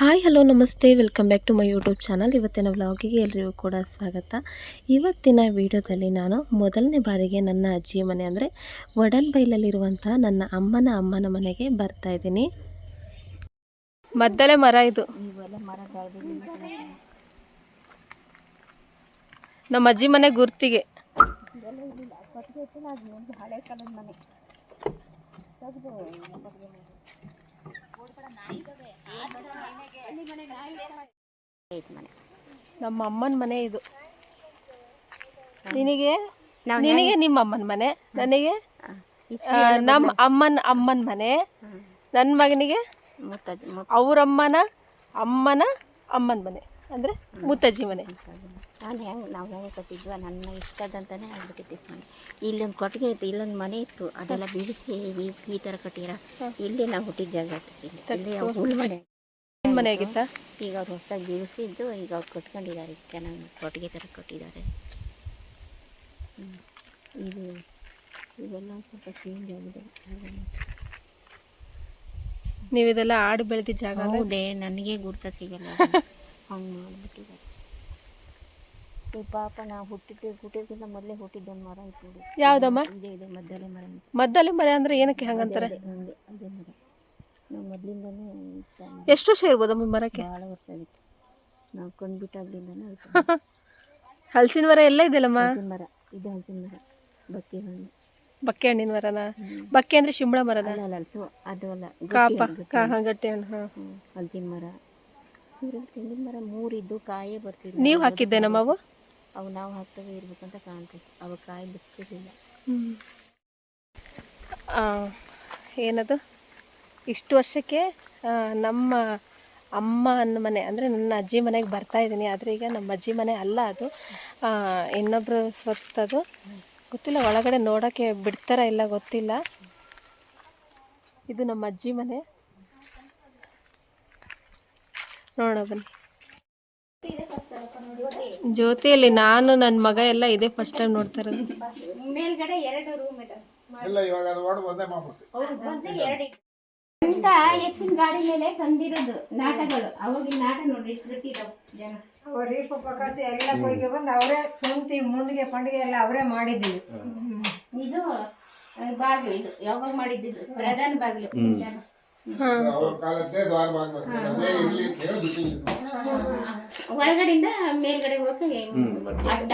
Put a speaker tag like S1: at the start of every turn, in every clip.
S1: Hi, hello, ನಮಸ್ತೆ. Welcome back to my YouTube channel. ಇವತ್ತಿನ ವ್ಲಾಗಿಗೆ ಎಲ್ರಿಗೂ ಕೂಡ ಸ್ವಾಗತ. ಇವತ್ತಿನ ವಿಡಿಯೋದಲ್ಲಿ ನಾನು ಮೊದಲನೇ ಬಾರಿಗೆ ನನ್ನ ಅಜ್ಜಿ ಮನೆ ಅಂದರೆ ವಡನ್ಬೈಲಲ್ಲಿರುವಂಥ ನನ್ನ ಅಮ್ಮನ ಅಮ್ಮನ ಮನೆಗೆ ಬರ್ತಾ ಇದ್ದೀನಿ. ಮದ್ದಲೆ ಮರ ಇದು. ನಮ್ಮ ಅಜ್ಜಿ ಮನೆ ಗುರ್ತಿಗೆ. ನಮ್ಮ ಅಮ್ಮನ ಮನೆ ಇದು. ನಿನಗೆ? ನಿನಗೆ ನಿಮ್ಮ ಅಮ್ಮನ ಮನೆ? ನನಗೆ? ನಮ್ಮ ಅಮ್ಮನ ಅಮ್ಮನ ಮನೆ. ನನ್ನ ಮಗನಿಗೆ? ಅವರಮ್ಮನ ಅಮ್ಮನ ಅಮ್ಮನ ಮನೆ. ಅಂದರೆ ಮುತ್ತಜ್ಜಿ ಮನೆ.
S2: ನಾನು ಹೆಂಗೆ ನಾವು ಹೆಂಗೆ ಕಟ್ಟಿದ್ವ ನನ್ನ ಇಷ್ಟದಂತಾನೆ ಆಗ್ಬಿಟ್ಟಿತ್ತು ಇಲ್ಲೊಂದು ಕೊಟ್ಟಿಗೆ ಇತ್ತು ಇಲ್ಲೊಂದು ಮನೆ ಇತ್ತು. ಅದೆಲ್ಲ ಬಿಡಿಸಿ ಈ ಈ ಥರ ಕಟ್ಟಿರ? ಇಲ್ಲಿ ನಾವು ಹುಟ್ಟಿದ ಜಾಗ ಇಲ್ಲಿ. ಹುಲ್ ಮನೆ.
S1: ನಿನ್ನ ಮನೆ ಆಗಿತ್ತಾ?
S2: ಈಗ ಅವ್ರು ಹೊಸದಾಗಿ ಬೀಳಿಸಿದ್ದು ಈಗ ಅವ್ರು ಕಟ್ಕೊಂಡಿದ್ದಾರೆ ಚೆನ್ನಾಗಿ ಕೊಟ್ಟಿಗೆ ಥರ ಕಟ್ಟಿದ್ದಾರೆ. ಇದು ಇವೆಲ್ಲ ಸ್ವಲ್ಪ ಚೇಂಜ್ ಆಗಿದೆ.
S1: ನೀವು ಇದೆಲ್ಲ ಆಡು ಬೆಳೆದಿದ್ದ ಜಾಗ?
S2: ಹೌದೇ ನನಗೆ ಗುರ್ತ ಸಿಗಲ್ಲ. ಹಂಗೆ ಮಾಡಿಬಿಟ್ಟಿದ್ದಾರೆ ಈ ಪಾಪ ನಾವು ಹುಟ್ಟಿದ ಹುಟ್ಟಿದ್ಕಿಂತ ಮೊದಲೇ ಹುಟ್ಟಿದ್ದೊಂದು ಮರ ಇತ್ತು.
S1: ಯಾವ್ದಮ್ಮ?
S2: ಇದೆ ಇದೆ ಮದ್ದಲೆ ಮರ ಅಂದ್ರೆ
S1: ಮದ್ದಲೆ ಮನೆ ಅಂದರೆ ಏನಕ್ಕೆ ಹಂಗಂತಾರೆ?
S2: ಹಂಗೆ ಅದೇ ಮರ. ನಾವು ಮೊದಲಿಂದನೇ
S1: ಎಷ್ಟು ವರ್ಷ ಇರ್ಬೋದಮ್ಮ ಈ ಮರಕ್ಕೆ?
S2: ಭಾಳ ವರ್ಷ ಆಗಿತ್ತು ನಾವು ಕಂಡುಬಿಟ್ಟಾಗ್ಲಿಂದನೇ
S1: ಹಲಸಿನ ಮರ ಎಲ್ಲ ಇದೆಯಲ್ಲಮ್ಮ?
S2: ಹಲಸಿನ ಮರ ಇದು ಹಲಸಿನ ಮರ ಬಕ್ಕೆ ಹಣ್ಣು.
S1: ಬಕ್ಕೆ ಹಣ್ಣಿನ ಮರನ? ಬಕ್ಕೆ ಅಂದ್ರೆ ಶಿಂಬಳ ಮರದ
S2: ಅಲ್ಲ ಅಲ್ಲ ಅದು ಅಲ್ಲ
S1: ಕಾಪ
S2: ಗಟ್ಟಿ
S1: ಕಾ ಹಾಂ ಗಟ್ಟಿ ಹಣ್ಣು ಹಾಂ.
S2: ಹಲಸಿನ ಮರ. ತೆಂಗಿನ ಮರ ಮೂರಿದ್ದು ಕಾಯೇ ಬರ್ತಿಲ್ಲ.
S1: ನೀವು ಹಾಕಿದ್ದೇನಮ್ಮ ಅವು?
S2: ಅವು ನಾವು ಹಾಕ್ತವೆ ಅಂತ ಕಾಣ್ತೈತಿ. ಅವು ಕಾಯಿ ಬಿತ್ತಿರಲಿಲ್ಲ.
S1: ಏನದು? ಇಷ್ಟು ವರ್ಷಕ್ಕೆ ನಮ್ಮ ಅಮ್ಮ ಅನ್ನ ಮನೆ, ಅಂದರೆ ನನ್ನ ಅಜ್ಜಿ ಮನೆಗೆ ಬರ್ತಾ ಇದ್ದೀನಿ. ಆದರೆ ಈಗ ನಮ್ಮ ಅಜ್ಜಿ ಮನೆ ಅಲ್ಲ ಅದು. ಇನ್ನೊಬ್ಬರು ಸ್ವತ್ತದು ಗೊತ್ತಿಲ್ಲ, ಒಳಗಡೆ ನೋಡೋಕ್ಕೆ ಬಿಡ್ತಾರ ಇಲ್ಲ ಗೊತ್ತಿಲ್ಲ. ಇದು ನಮ್ಮ ಅಜ್ಜಿ ಮನೆ. ನೋಡೋಣ ಬನ್ನಿ. ಜ್ಯೋತಿಯಲ್ಲಿ ನಾನು ನನ್ನ ಮಗ ಎಲ್ಲ ಇದೆ ಫಸ್ಟ್ ಟೈಮ್ ನೋಡ್ತಾ ಇರೋದು.
S2: ಮೇಲ್ಗಡೆ ಎರಡು ರೂಮ್ ಇದೆ.
S3: ಇಲ್ಲ ಇವಾಗ ಅದು ಓಡ್ ಒಂದೇ ಮಾಡ್ಬಿಟ್ಟು
S2: ಅಂತ ಎತ್ತಿನ ಗಾಡಿ ಮೇಲೆ ತಂದಿರೋದು ನಾಟಗಳು ಅವಾಗಿನ ನಾಟ ನೋಡ್ರಿ ಇಷ್ಟು ಬಿಟ್ಟಿದ್ದಾವೆ ಜನ.
S4: ರೀಪ ಪಕಾಸ ಎಲ್ಲ ಕೊಯ್ಗೆ ಬಂದು ಅವರೇ ಸುಂತಿ ಮುಂಡಿಗೆ ಪಂಡಿಗೆ ಎಲ್ಲ ಅವರೇ ಮಾಡಿದ್ದೀವಿ
S2: ಇದು ಬಾಗಿಲು ಇದು. ಯಾವಾಗ ಮಾಡಿದ್ದು ಪ್ರಧಾನ ಬಾಗಿಲು. ಜನ.
S3: ಅವ್ರ ಕಾಲದ್ದೇ ದ್ವಾರ ಮಾಡ್ಬೇಕು. ಅದೇ ಇರ್ಲಿ ಅಂತ ಹೇಳಿ ಬಿಟ್ಟಿದ್ದು
S2: ಒಳಗಡೆಯಿಂದ ಮೇಲ್ಗಡೆ ಹೋಗಕ್ಕೆ ಅಡ್ಡ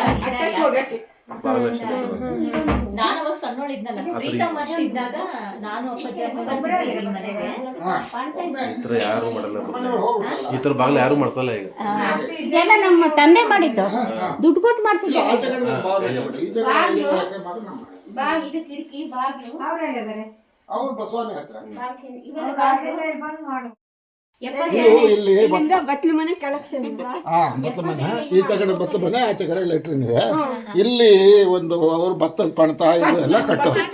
S5: ನಾನು ಅವಾಗ ಸಣ್ಣೋಳಿದ್ನಲ್ಲ ಪ್ರೀತಮ್ ಅಷ್ಟು ಇದ್ದಾಗ ನಾನು ಅಪ್ಪಾಜಿ ಅಮ್ಮ ಬರ್ತಿದ್ವಿ ಈ ಮನೆಗೆ
S6: ಈ ಯಾರು ಮಾಡಲ್ಲ ಈ ಥರ ಬಾಗ್ಲು ಯಾರು ಮಾಡ್ತಲ್ಲ ಈಗ.
S2: ಇದೆಲ್ಲ ನಮ್ಮ ತಂದೆ ಮಾಡಿದ್ದು. ದುಡ್ಡು ಕೊಟ್ಟು
S3: ಮಾಡ್ತಿದ್ದೆ. ಬಾಗಿಲು ಮನೆ.
S2: ಕಿಟಕಿ ಬಾಗಿಲು.
S3: ಅವ್ರು ಬಸವಣ್ಣ ಹತ್ರ. ಇದು ಇಲ್ಲಿ
S4: ಒಂದು ಮನೆ ಕಲೆಕ್ಷನ್
S3: ಹಾ ಭತ್ತ ಮನೆ. ಈಚೆ ಕಡೆ ಭತ್ತ ಮನೆ ಆಚೆ ಕಡೆ ಲೆಟ್ರಿನ್ ಇದೆ. ಇಲ್ಲಿ ಒಂದು ಅವ್ರು ಭತ್ತದ ಪಣತ ಇದು ಎಲ್ಲ ಕಟ್ಟೋದು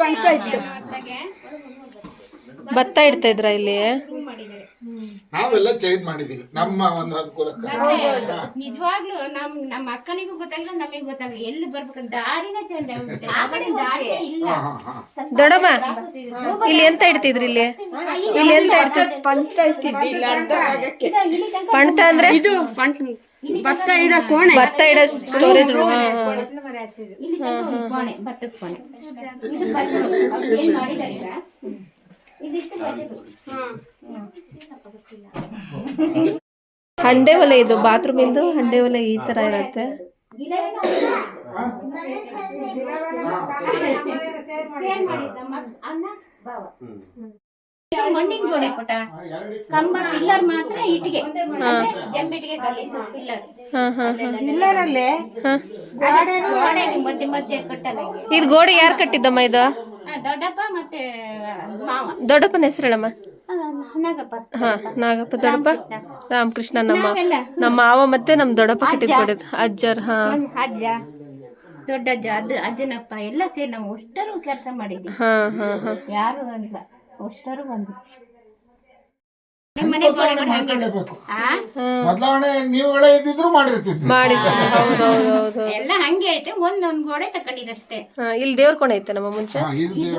S1: ಭತ್ತ ಇಡ್ತಾ ಇದ್ರ ಇಲ್ಲಿ?
S3: ನಾವೆಲ್ಲ ಚೇಂಜ್ ಮಾಡಿದೀವಿ. ನಮ್ಮ ಒಂದು ಅನುಕೂಲಕ್ಕೆ.
S2: ನಿಜವಾಗ್ಲೂ ನಮ್ ನಮ್ಮ ಅಕ್ಕನಿಗೂ ಗೊತ್ತಾಗ್ಲಿಲ್ಲ ನಮಗೆ ಗೊತ್ತಾಗ್ಲಿಲ್ಲ. ಎಲ್ಲಿ ಬರ್ಬೇಕಂತ ದಾರಿನ ಚೇಂಜ್ ಆಗ್ಬಿಟ್ಟಿದೆ ಆ ಕಡೆ ದಾರಿನೇ ಇಲ್ಲ.
S3: ಹಾ ಹಾ
S1: ಇಲ್ಲಿ ಎಂತ ಇಡ್ತಿದ್ರಿ ಇಲ್ಲಿ? ಇಲ್ಲಿ ಎಂತ ಇಡ್ತಿದ್ರಿ?
S2: ಪಂಟ ಇಲ್ಲಿ ತನಕ
S1: ಪಣ್ತ ಅಂದ್ರೆ? ಇದು
S4: ಭತ್ತ ಇಡ ಕೋಣೆ.
S1: ಭತ್ತ ಇಡ ಸ್ಟೋರೇಜ್ ರೂಮ್
S2: ಕೋಣೆ ಭತ್ತದ ಕೋಣೆ. ಇದು ಈಗ? ಇದಿಷ್ಟು ಬಜೆಟ್
S1: ಹಂಡೆ ಒಲೆ ಇದು ಬಾತ್ರೂಮ್ ಇಂದು ಹಂಡೆ ಒಲೆ ಈ ತರ ಇರುತ್ತೆ.
S2: ಮಣ್ಣಿನ ಗೋಡೆ ಪುಟ. ಕಂಬ ಪಿಲ್ಲರ್ ಮಾತ್ರ ಇಟ್ಟಿಗೆ ಜಂಬಿಟ್ಟಿಗೆ ಕಲ್ಲಿದ್ದು ಪಿಲ್ಲರ್.
S1: ಹಾ ಹಾ
S4: ಇಲ್ಲರಲ್ಲಿ
S2: ಗೋಡೆ ಮಧ್ಯೆ ಮಧ್ಯೆ ಕಟ್ಟಬೇಕು.
S1: ಇದು ಗೋಡೆ ಯಾರು ಕಟ್ಟಿದ್ದಮ್ಮ ಇದು?
S2: ದೊಡ್ಡಪ್ಪ ಮತ್ತೆ ಮಾವ.
S1: ದೊಡ್ಡಪ್ಪನ ಹೆಸರು ಹೇಳಮ್ಮ ಹಾ ನಾಗಪ್ಪ. ದೊಡ್ಡಪ್ಪ? ರಾಮಕೃಷ್ಣ. ನಮ್ಮ ನಮ್ಮ ಮಾವ ಮತ್ತೆ ನಮ್ಮ ದೊಡ್ಡಪ್ಪ ಕಟ್ಟಿದ್ಕೊಡಿದ್ದು ಅಜ್ಜರ್ ಹಾ.
S2: ಅಜ್ಜ. ದೊಡ್ಡಜ್ಜ ಅಜ್ಜ ಅಜ್ಜನಪ್ಪ ಎಲ್ಲ ಸೇರಿ ನಾವು ಅಷ್ಟರು ಕೆಲಸ ಮಾಡಿದ್ವಿ.
S1: ಹಾ ಹಾ ಹಾ.
S2: ಯಾರು ಅಂತ ಅಷ್ಟರು ಬಂದು
S3: ಬದಲಾವಣೆ ಮಾಡ್ಕೊಳ್ಳೇಬೇಕು ಬದಲಾವಣೆ ನೀವುಗಳೇ ಇದ್ದಿದ್ರು ಮಾಡಿರ್ತಿದ್ವಿ.
S1: ಮಾಡಿರ್ತಾರೆ ಹೌದು ಹೌದು ಹೌದು
S2: ಎಲ್ಲ ಹಂಗೆ ಐತೆ. ಒಂದೊಂದ್ ಗೋಡೆ ತಕೊಂಡಿದಷ್ಟೇ.
S1: ಹಾ, ಇಲ್ಲಿ ದೇವ್ರ ಕೋಣೆ ಐತೆ ನಮ್ಮ ಮುಂಚೆ?
S3: ಇದು.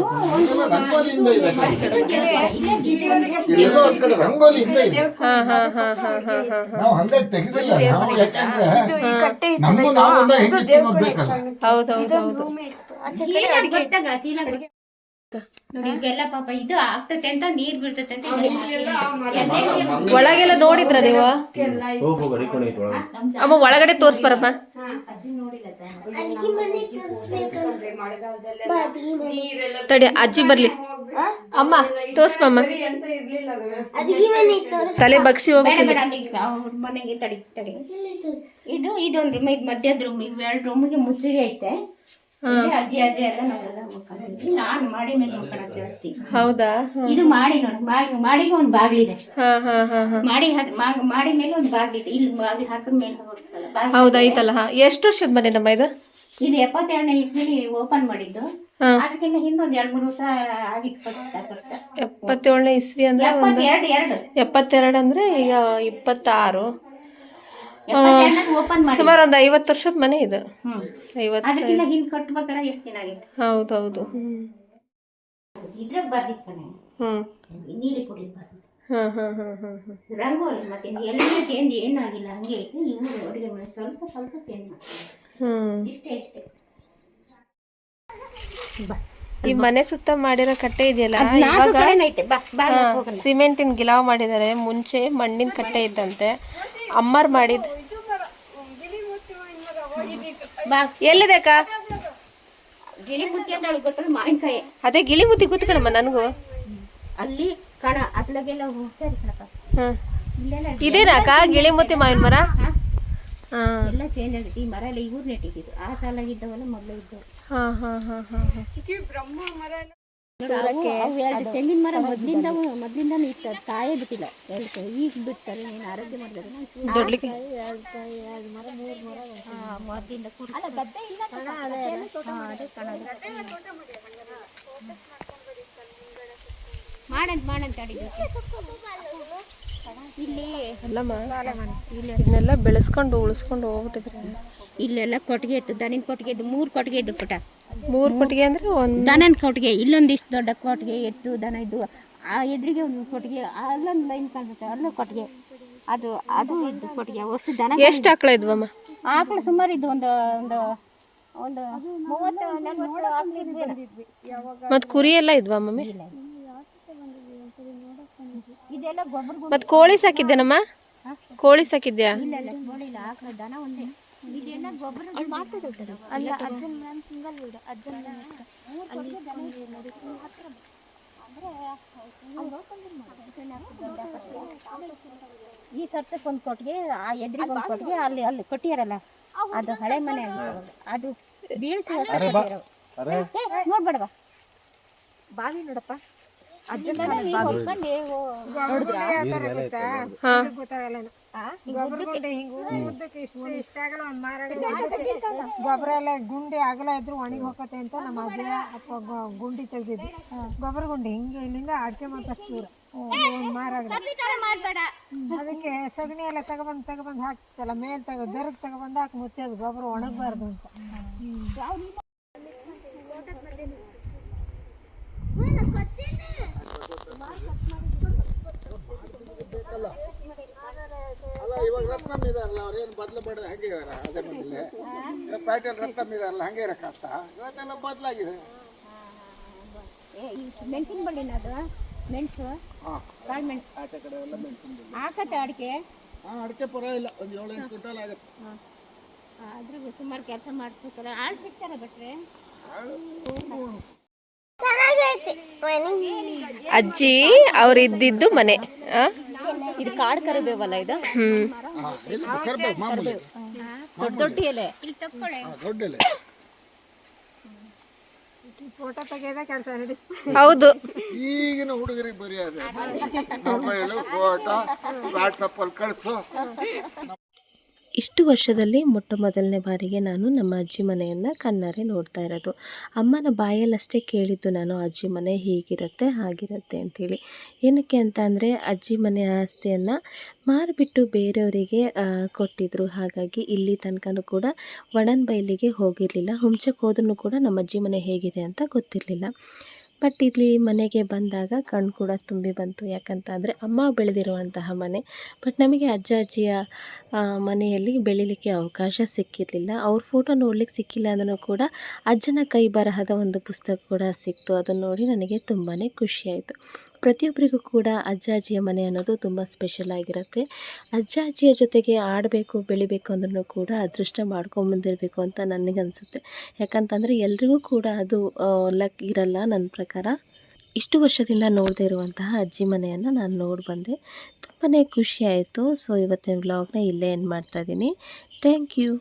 S3: ಇದೆ ಒಂದ್ ಕಡೆ ರಂಗೋಲಿಯಿಂದ ಇದೆ
S1: ಹಾ ಹಾ ಹಾ ಹಾ ಹಾ ಹಾ
S3: ನಾವು ಹಂಗೆ ತೆಗೆದಿಲ್ಲ ನಾವು ಯಾಕಂದ್ರೆ ನಮಗೂ ನಾವು ಒಂದ ಹೆಂಗೆ ಬೇಕಲ್ಲ.
S1: ಹೌದು. ಹೌದು
S2: ನೋಡಿ ಪಾಪ ಇದು ಆಗ್ತತೆ ಅಂತ ನೀರ್ ಬೀಳ್ತತೆ ಅಂತ.
S1: ಒಳಗೆಲ್ಲ ನೋಡಿದ್ರ ನೀವು? ಅಮ್ಮ ಒಳಗಡೆ ತೋರ್ಸ್ಬರಮ್ಮ ತಡಿ ಅಜ್ಜಿ ಬರ್ಲಿ. ಅಮ್ಮ ತೋರ್ಸ್ಬಮ್ಮ. ತಲೆ ಬಗ್ಸಿ
S2: ಮನೆಗೆ ತಡಿ ತಡಿ. ಇದು ಇದೊಂದು ರೂಮ್ ಇದು ಮಧ್ಯದ ರೂಮ್ ಇವೆರಡು ಎರಡು ರೂಮಿಗೆ ಮುಚ್ಚಿಗೆ ಐತೆ. ಅಜ್ಜಿ ಅಜ್ಜಿ ಎಲ್ಲ ನಾವೆಲ್ಲ ನಾನು ಮಾಡಿ ಮೇಲೆ ಮಕ್ಕಳಕ್ಕೆ ಜಾಸ್ತಿ.
S1: ಹೌದಾ?
S2: ಇದು ಮಾಡಿ ನೋಡಿ ಮಾಡಿ ಮಾಡಿಗೆ ಒಂದು ಬಾಗಿಲಿದೆ.
S1: ಹಾ ಹಾ ಹಾ ಹಾ.
S2: ಮಾಡಿ ಮಾಡಿ ಮೇಲೆ ಒಂದು ಬಾಗಿಲಿದೆ. ಇಲ್ಲಿ ಬಾಗಿಲು ಹಾಕಿದ ಮೇಲೆ ಹೋಗ್ತಲ್ಲ ಬಾಗಿಲು
S1: ಹೌದಾ ಐತಲ್ಲ ಹಾ. ಎಷ್ಟು ವರ್ಷದ ಮನೆ ನಮ್ಮ ಇದು?
S2: ಇದು ಎಪ್ಪತ್ತೆರಡನೇ ಇಸ್ವಿಲಿ ಓಪನ್ ಮಾಡಿದ್ದು. ಅದಕ್ಕಿಂತ ಹಿಂದೊಂದು ಎರಡು ಮೂರು ವರ್ಷ ಆಗಿತ್ತು
S1: ಎಪ್ಪತ್ತೇಳನೇ ಇಸ್ವಿ ಅಂದ್ರೆ
S2: ಎಪ್ಪತ್ತೆರಡು
S1: ಅಂದ್ರೆ ಈಗ ಇಪ್ಪತ್ತಾರು. ಸುಮಾರು ಒಂದು ಐವತ್ತು ವರ್ಷದ ಮನೆ ಇದು. ಐವತ್ತು
S2: ಹಿಂದ್ ಎಷ್ಟು ದಿನ ಆಗಿತ್ತು?
S1: ಹೌದೌದು ಹ್ಮ್
S2: ಇದ್ರಾಗ ಬರ್ದಿತ್ತು ಕಣೆ
S1: ಹ್ಮ್.
S2: ನೀಲಿ ಪುಡಿ ಬರ್ದಿತ್ತು.
S1: ಹಾ ಹಾ ಹಾ ಹಾ ಹಾ.
S2: ರಂಗೋಲಿ ಮತ್ತೆ ಎಲ್ಲ ಚೇಂಜ್ ಏನಾಗಿಲ್ಲ ಹಂಗೆ ಐತೆ ಇವರು ಅಡುಗೆ ಮಾಡಿ ಸ್ವಲ್ಪ ಸ್ವಲ್ಪ ಚೇಂಜ್ ಮಾಡ್ತಾರೆ.
S1: ಹ್ಮ್.
S2: ಇಷ್ಟೇ ಇಷ್ಟೇ.
S1: ಈ ಮನೆ ಸುತ್ತ ಮಾಡಿರೋ ಕಟ್ಟೆ ಇದೆಯಲ್ಲ ಇವಾಗ ಸಿಮೆಂಟಿನ ಗಿಲಾವ್ ಮಾಡಿದ್ದಾರೆ. ಮುಂಚೆ ಮಣ್ಣಿನ ಕಟ್ಟೆ ಇದ್ದಂತೆ. ಅಮ್ಮರ್ ಮಾಡಿದ್.
S2: ಬಾ.
S1: ಎಲ್ಲಿದೆ ಅಕ್ಕ?
S2: ಗಿಳಿ ಮುತ್ತಿ ಅಂತ ಅವಳಿಗೆ ಗೊತ್ತಲ್ಲ? ಮಾವಿನಕಾಯಿ.
S1: ಅದೇ ಗಿಳಿ ಮುತ್ತಿ ಕೂತ್ಕಣಮ್ಮ ನನಗೂ.
S2: ಅಲ್ಲಿ ಕಣ ಅತ್ಲಾಗೆಲ್ಲ ಹುಷಾರಿ ಕಣಪ್ಪ.
S1: ಹ್ಮ್.
S2: ಇಲ್ಲೆಲ್ಲ
S1: ಇದೇನಾ ಅಕ್ಕ? ಗಿಳಿ ಮುತ್ತಿ ಮಾವಿನ ಮರ? ಹಾ.
S2: ಎಲ್ಲ ಚೇಂಜ್ ಆಗಿದೆ. ಈ ಮರ ಎಲ್ಲ ಇವ್ರು ನೆಟ್ಟಿದ್ದು. ಆ ಸಾಲಾಗಿದ್ದವಲ್ಲ ಮೊದಲು ಇದ್ದವು
S1: ಹಾ ಹಾ ಹಾ ಹಾ ಹಾ.
S2: ಬ್ರಹ್ಮ ಎರಡು ತೆಂಗಿನ ಮರ ಮೊದ್ಲಿಂದ ಮೊದ್ಲಿಂದ ಇತ್ತು ಕಾಯೇ ಬಿಟ್ಟಿಲ್ಲ ಎರಡು ಕೈ ಈಗ ಬಿಡ್ತಾರೆ ನೀನು ಆರೋಗ್ಯ ಮಾಡಿದ್ರೆ ಕಣದು ಮಾಡಂತ ಮಾಡಂತ ಅಡಿಗೆ ಇಲ್ಲಿ.
S1: ಇದನ್ನೆಲ್ಲ ಬೆಳೆಸ್ಕೊಂಡು ಉಳಿಸ್ಕೊಂಡು ಹೋಗ್ಬಿಟ್ಟಿದ್ರೆ.
S2: ಇಲ್ಲೆಲ್ಲ ಕೊಟ್ಟಿಗೆ ಇತ್ತು ದನಿನ ಕೊಟ್ಟಿಗೆ ಇದ್ದು ಮೂರು ಕೊಟ್ಟಿಗೆ ಇದ್ದು ಪುಟ.
S1: ಮೂರು ಕೊಟ್ಟಿಗೆ ಅಂದ್ರೆ ಒಂದು
S2: ದನನ ಕೊಟ್ಟಿಗೆ ಇಲ್ಲೊಂದಿಷ್ಟು ದೊಡ್ಡ ಕೊಟ್ಟಿಗೆ ಎತ್ತು ದನ ಇದ್ದು ಆ ಎದುರಿಗೆ ಒಂದು ಕೊಟ್ಟಿಗೆ ಅಲ್ಲೊಂದು ಲೈನ್ ಕಾಣಿಸುತ್ತೆ ಅಲ್ಲೂ ಕೊಟ್ಟಿಗೆ. ಅದು ಅದು ಇದ್ದು ಕೊಟ್ಟಿಗೆ ಅಷ್ಟು ದನ
S1: ಎಷ್ಟು ಆಕಳ ಇದ್ವಮ್ಮ?
S2: ಆಕಳ ಸುಮಾರು ಇದ್ದು ಒಂದು ಒಂದು ಒಂದು ಮೂವತ್ತು ನಲ್ವತ್ತು ಆಕಳು ಇದ್ವೇನೋ.
S1: ಮತ್ ಕುರಿ ಎಲ್ಲ ಇದ್ವಾ ಮಮ್ಮಿ? ಮತ್ ಕೋಳಿ ಸಾಕಿದ್ದೇನಮ್ಮ? ಕೋಳಿ ಸಾಕಿದ್ಯಾ.
S2: ಈ ಸತ್ತಕ್ಕೆ ಒಂದು ಕೊಟ್ಟಿಗೆ ಆ ಎದ್ರಿಗೆ ಒಂದು ಕೊಟ್ಟಿಗೆ ಅಲ್ಲಿ ಅಲ್ಲಿ ಕೊಟ್ಟಿಯಾರಲ್ಲ? ಅದು ಹಳೆ ಮನೆ. ಅದು ಬೀಳ್ಸಿ ನೋಡ್ಬೇಡವಾ? ಬಾವಿ ನೋಡಪ್ಪ.
S4: ಗೊಬ್ಬರ ಗುಂಡಿ ಹಿಂಗ ಉದ್ದಕ್ಕೆ ಇಷ್ಟು ಇಷ್ಟ ಆಗಲ್ಲ ಒಂದ್ ಮಾರ ಗೊಬ್ಬರ ಎಲ್ಲ ಗುಂಡಿ ಅಗಲ ಇದ್ರು ಒಣಗಿ ಹೋಗತ್ತೆ ಅಂತ ನಮ್ಮ ಅಜ್ಜ ಅಥವಾ ಗುಂಡಿ ತೆಗ್ದಿದ್ವಿ ಗೊಬ್ಬರ ಗುಂಡಿ ಹಿಂಗೆ ಇಲ್ಲಿಂದ ಅಡಿಕೆ ಆಗಲ್ಲ ಅದಕ್ಕೆ ಸಗಣಿ ಎಲ್ಲ ತಗೊಬಂದು ತಗೊಬಂದು ಹಾಕ್ತಲ್ಲ ಮೇಲ್ ತಗೋ ದರ್ಗ್ ತಗೊಬಂದು ಹಾಕಿ ಮುಚ್ಚೋದು ಗೊಬ್ಬರ ಒಣಗಬಾರ್ದು ಅಂತ.
S3: ಅಲ್ಲ ಇವಾಗ ರತ್ನಂ ಇದಾರಲ್ಲ ಅವ್ರು ಏನು ಬದಲು ಮಾಡಿದ ಹಂಗೆ ಇದಾರ? ಅದೇ ಮೊದಲೇ. ಪ್ಯಾಟೆಲ್ ರತ್ನಂ ಇದಾರಲ್ಲ ಹಂಗೆ ಇರಕ್ಕಾಗ್ತಾ ಇವತ್ತೆಲ್ಲ ಬದಲಾಗಿದೆ.
S2: ಮೆಣಸಿನ ಬಳ್ಳಿನ ಅದು ಮೆಣಸು ಕಾಳು ಮೆಣಸು.
S3: ಆಚೆ ಕಡೆ ಎಲ್ಲ ಮೆಣಸಿನ
S2: ಹಾಕತ್ತೆ ಅಡಿಕೆ?
S3: ಹಾಂ ಅಡಿಕೆ ಪರವಾಗಿಲ್ಲ ಒಂದು ಏಳು ಎಂಟು ಕ್ವಿಂಟಲ್ ಆಗುತ್ತೆ.
S2: ಆದ್ರೂ ಸುಮಾರು ಕೆಲಸ ಮಾಡಿಸ್ಬೇಕಲ್ಲ. ಆಳು ಸಿಗ್ತಾರೆ ಬಿಟ್ರೆ
S1: ಅಜ್ಜಿ ಅವ್ರು ಇದ್ದಿದ್ದು ಮನೆ. ಆ?
S5: ಇದು ಕಾಡು ಕರಿಬೇವಲ್ಲ ಇದು? ದೊಡ್ಡ ದೊಡ್ಡ ಎಲೆ.
S1: ಹೌದು.
S3: ಈಗಿನ ಹುಡುಗರಿಗೆ ಬರೆಯೋದು ಫೋಟೋ ಮೊಬೈಲು ಫೋಟೋ ವಾಟ್ಸಪ್ಪಲ್ಲಿ ಕಳಿಸು.
S7: ಇಷ್ಟು ವರ್ಷದಲ್ಲಿ ಮೊಟ್ಟ ಮೊದಲನೇ ಬಾರಿಗೆ ನಾನು ನಮ್ಮ ಅಜ್ಜಿ ಮನೆಯನ್ನು ಕಣ್ಣಾರೆ ನೋಡ್ತಾ ಇರೋದು. ಅಮ್ಮನ ಬಾಯಲ್ಲಷ್ಟೇ ಕೇಳಿದ್ದು ನಾನು, ಅಜ್ಜಿ ಮನೆ ಹೀಗಿರುತ್ತೆ, ಹಾಗಿರುತ್ತೆ ಅಂಥೇಳಿ. ಏನಕ್ಕೆ ಅಂತ ಅಂದರೆ, ಅಜ್ಜಿ ಮನೆ ಆಸ್ತಿಯನ್ನು ಮಾರಿಬಿಟ್ಟು ಬೇರೆಯವರಿಗೆ ಕೊಟ್ಟಿದ್ದರು ಹಾಗಾಗಿ ಇಲ್ಲಿ ತನಕನೂ ಕೂಡ ಒಡನ್ ಬೈಲಿಗೆ ಹೋಗಿರಲಿಲ್ಲ. ಹುಂಚಕ್ಕೆ ಹೋದ್ರೂ ಕೂಡ ನಮ್ಮ ಅಜ್ಜಿ ಮನೆ ಹೇಗಿದೆ ಅಂತ ಗೊತ್ತಿರಲಿಲ್ಲ. ಬಟ್ ಇಲ್ಲಿ ಮನೆಗೆ ಬಂದಾಗ ಕಣ್ಣು ಕೂಡ ತುಂಬಿ ಬಂತು. ಯಾಕಂತ ಅಂದರೆ ಅಮ್ಮ ಬೆಳೆದಿರುವಂತಹ ಮನೆ. ಬಟ್ ನಮಗೆ ಅಜ್ಜ, ಅಜ್ಜಿಯ ಮನೆಯಲ್ಲಿ ಬೆಳಿಲಿಕ್ಕೆ ಅವಕಾಶ ಸಿಕ್ಕಿರಲಿಲ್ಲ. ಅವ್ರ ಫೋಟೋ ನೋಡ್ಲಿಕ್ಕೆ ಸಿಕ್ಕಿಲ್ಲ ಅಂದ್ರೂ ಕೂಡ ಅಜ್ಜನ ಕೈ ಬರಹದ ಒಂದು ಪುಸ್ತಕ ಕೂಡ ಸಿಕ್ತು. ಅದನ್ನು ನೋಡಿ ನನಗೆ ತುಂಬಾ ಖುಷಿಯಾಯಿತು ಪ್ರತಿಯೊಬ್ಬರಿಗೂ ಕೂಡ ಅಜ್ಜ ಅಜ್ಜಿಯ ಮನೆ ಅನ್ನೋದು ತುಂಬ ಸ್ಪೆಷಲ್ ಆಗಿರುತ್ತೆ. ಅಜ್ಜ ಅಜ್ಜಿಯ ಜೊತೆಗೆ ಆಡಬೇಕು, ಬೆಳಿಬೇಕು ಅಂದ್ರೂ ಕೂಡ ಅದೃಷ್ಟ ಮಾಡ್ಕೊಂಬಂದಿರಬೇಕು ಅಂತ ನನಗನ್ಸುತ್ತೆ ಯಾಕಂತಂದರೆ ಎಲ್ರಿಗೂ ಕೂಡ ಅದು ಲಕ್ ಇರಲ್ಲ ನನ್ನ ಪ್ರಕಾರ. ಇಷ್ಟು ವರ್ಷದಿಂದ ನೋಡದೇ ಇರುವಂತಹ ಅಜ್ಜಿ ಮನೆಯನ್ನು ನಾನು ನೋಡಿ ಬಂದೆ ತುಂಬಾ ಖುಷಿಯಾಯಿತು ಸೊ ಇವತ್ತಿನ ವ್ಲಾಗ್ನ ಇಲ್ಲೇ ಎಂಡ್ ಮಾಡ್ತಾಯಿದ್ದೀನಿ ಥ್ಯಾಂಕ್ ಯು